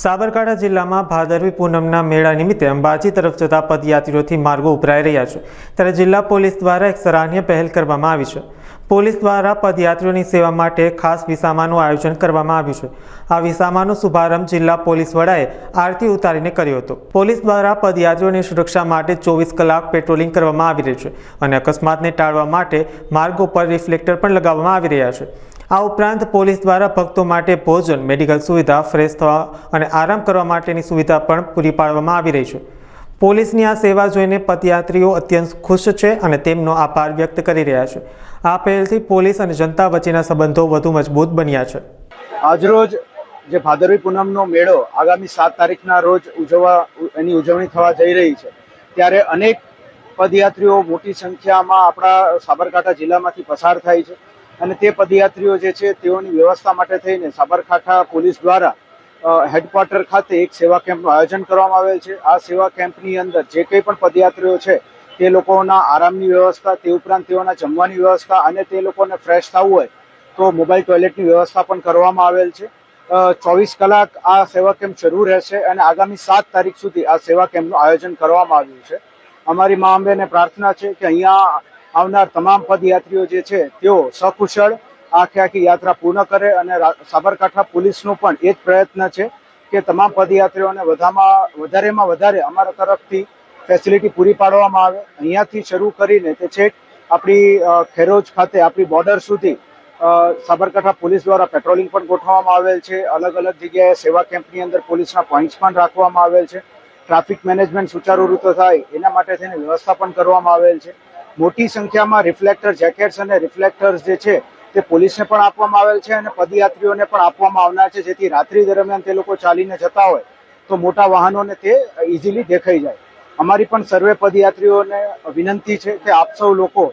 સાબરકાંઠા જિલ્લામાં ભાદરવી પૂનમના મેળા નિમિત્તે અંબાજી તરફ જતા પદયાત્રીઓથી માર્ગો ઉભરાઈ રહ્યા છે. ત્યારે જિલ્લા પોલીસ દ્વારા એક સરાહનીય પહેલ કરવામાં આવી છે. પોલીસ દ્વારા પદયાત્રીઓની સેવા માટે ખાસ વિસામાનું આયોજન કરવામાં આવ્યું છે. આ વિસામાનો શુભારંભ જિલ્લા પોલીસ વડાએ આરતી ઉતારીને કર્યો હતો. પોલીસ દ્વારા પદયાત્રીઓની સુરક્ષા માટે ચોવીસ કલાક પેટ્રોલિંગ કરવામાં આવી રહ્યું છે અને અકસ્માતને ટાળવા માટે માર્ગો પર રિફ્લેક્ટર પણ લગાવવામાં આવી રહ્યા છે. આ ઉપરાંત પોલીસ દ્વારા ભક્તો માટે ભોજન, મેડિકલ સુવિધા ફ્રેશ થવા અને આરામ કરવા માટેની સુવિધા પણ પૂરી પાડવામાં આવી રહી છે. પોલીસની આ સેવા જોઈને પદયાત્રીઓ અત્યંત ખુશ છે અને તેમનો આભાર વ્યક્ત કરી રહ્યા છે. આ પહેલથી પોલીસ અને જનતા વચ્ચેના સંબંધો વધુ મજબૂત બન્યા છે. આજરોજ જે ભાદરવી પૂનમનો મેળો આગામી સાત તારીખના રોજ ઉજવવા, એની ઉજવણી થવા જઈ રહી છે. ત્યારે અનેક પદયાત્રીઓ મોટી સંખ્યામાં આપણા સાબરકાંઠા જિલ્લામાંથી પસાર થાય છે. અને તે પદયાત્રીઓ જે છે, તેઓની વ્યવસ્થા માટે થઈને સાબરકાંઠા પોલીસ દ્વારા હેડક્વાર્ટર ખાતે એક સેવા કેમ્પનું આયોજન કરવામાં આવેલ છે. આ સેવા કેમ્પની અંદર જે કંઈ પણ પદયાત્રીઓ છે, તે લોકોના આરામની વ્યવસ્થા, તે ઉપરાંત તેઓના જમવાની વ્યવસ્થા અને તે લોકોને ફ્રેશ થવું હોય, તો મોબાઈલ ટોયલેટની વ્યવસ્થા પણ કરવામાં આવેલ છે. ચોવીસ કલાક આ સેવા કેમ્પ શરૂ રહેશે અને આગામી સાત તારીખ સુધી આ સેવા કેમ્પનું આયોજન કરવામાં આવ્યું છે. અમારી મા અંબેને પ્રાર્થના છે કે અહીંયા આવનાર તમામ પદયાત્રીઓ જે છે, તેઓ સકુશળ આખી આખી યાત્રા પૂર્ણ કરે અને સાબરકાંઠા પોલીસનો પણ એ જ પ્રયત્ન છે કે તમામ પદયાત્રીઓને વધામાં, વધારેમાં વધારે અમારા તરફથી ફેસિલિટી પૂરી પાડવામાં આવે. અહીંયાથી શરૂ કરીને તે છેક આપણી ખેરોજ ખાતે આપણી બોર્ડર સુધી સાબરકાંઠા પોલીસ દ્વારા પેટ્રોલિંગ પણ ગોઠવવામાં આવેલ છે. અલગ અલગ જગ્યાએ સેવા કેમ્પની અંદર પોલીસના પોઈન્ટ્સ પણ રાખવામાં આવેલ છે. ટ્રાફિક મેનેજમેન્ટ સુચારુ રીતે થાય એના માટે થઈને વ્યવસ્થા પણ કરવામાં આવેલ છે. મોટી સંખ્યામાં રિફ્લેક્ટર જેકેટ્સ અને રિફ્લેક્ટર્સ જે છે, તે પોલીસને પણ આપવામાં આવેલ છે અને પદયાત્રીઓને પણ આપવામાં આવનાર છે, જેથી રાત્રિ દરમિયાન તે લોકો ચાલીને જતા હોય, તો મોટા વાહનોને તે ઇઝીલી દેખાઈ જાય. અમારી પણ સર્વે પદયાત્રીઓને વિનંતી છે કે આપ સૌ લોકો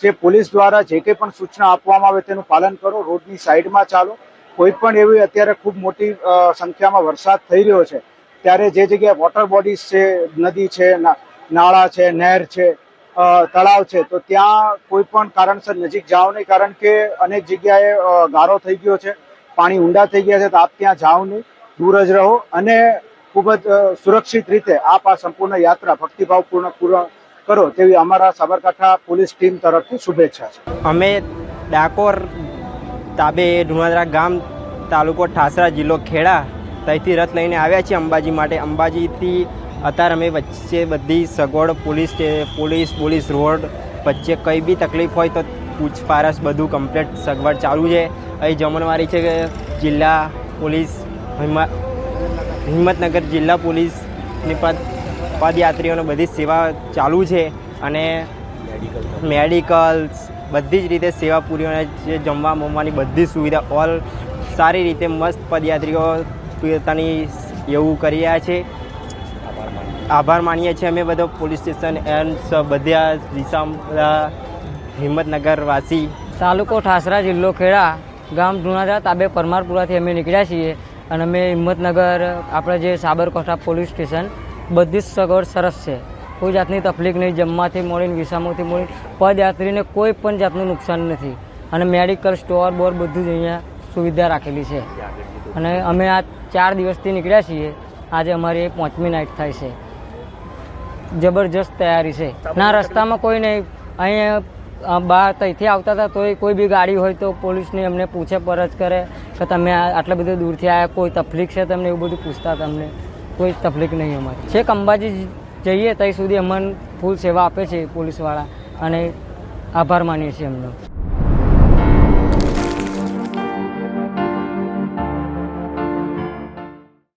જે પોલીસ દ્વારા જે કંઈ પણ સૂચના આપવામાં આવે તેનું પાલન કરો, રોડની સાઈડમાં ચાલો. કોઈ પણ એવી અત્યારે ખૂબ મોટી સંખ્યામાં વરસાદ થઈ રહ્યો છે, ત્યારે જે જગ્યાએ વોટર બોડીઝ છે, નદી છે નાળા છે, નહેર છે તળાવ છે. તો ત્યાં કોઈ પણ કારણસર નજીક જાઓ નહીં, કારણ કે અનેક જગ્યાએ ગારો થઈ ગયો છે, પાણી ઊંડા થઈ ગયા છે, તો આપ ત્યાં જાઓ નહીં, દૂર જ રહો અને ખૂબ જ સુરક્ષિત રીતે આપ આ સંપૂર્ણ યાત્રા ભક્તિભાવપૂર્ણ પૂર્ણ કરો તેવી અમારા સાબરકાંઠા પોલીસ ટીમ તરફથી શુભેચ્છા છે. અમે ડાકોર, તાબે ધુણાદરા ગામ, તાલુકો ઠાસરા જિલ્લો ખેડા ત્યાંથી રથ લઈને આવ્યા છીએ અંબાજી માટે. અંબાજીથી અત્યારે અમે વચ્ચે બધી સગવડ, પોલીસ પોલીસ પોલીસ રોડ વચ્ચે કંઈ બી તકલીફ હોય તો પૂછપારછ બધું કમ્પ્લીટ સગવડ ચાલુ છે. અહીં જમણવારી છે કે જિલ્લા પોલીસ હિંમત હિંમતનગર જિલ્લા પોલીસની પદ, પદયાત્રીઓને બધી સેવા ચાલુ છે અને મેડિકલ્સ, બધી જ રીતે સેવા પૂરી અને જે જમવા મમવાની બધી સુવિધા, ઓલ સારી રીતે મસ્ત પદયાત્રીઓ પોતાની એવું કરી રહ્યા છે. આભાર માનીએ છીએ અમે બધો પોલીસ સ્ટેશન એન્ડ બધા દિશા બધા હિંમતનગર વાસી તાલુકો ઠાસરા જિલ્લો ખેડા, ગામ જુનાદા તાબે પરમારપુરાથી અમે નીકળ્યા છીએ અને અમે હિંમતનગર, આપણે જે સાબરકાંઠા પોલીસ સ્ટેશન, બધી જ સગવડ સરસ છે. કોઈ જાતની તકલીફ નહીં, જમવાથી મળીને, વિસામોથી મળીને, પદયાત્રીને કોઈ પણ જાતનું નુકસાન નથી. અને મેડિકલ સ્ટોર, બોર બધું જ અહીંયા સુવિધા રાખેલી છે. અને અમે આ ચાર દિવસથી નીકળ્યા છીએ. આજે અમારી પાંચમી નાઇટ થાય છે. જબરજસ્ત તૈયારી છે. ના રસ્તામાં કોઈ નહીં. અહીંયા બહાર ત્યાંથી આવતા હતા તોય કોઈ બી ગાડી હોય તો પોલીસની અમને પૂછે પરજ કરે કે તમે આ- આટલા બધા દૂરથી આવ્યા કોઈ તકલીફ છે તમને એવું બધું પૂછતા તમને? કોઈ તકલીફ નહીં અમારી. છેક અંબાજી જઈએ ત્યાં સુધી અમને ફૂલ સેવા આપે છે પોલીસવાળા. અને આભાર માનીએ છીએ એમનો.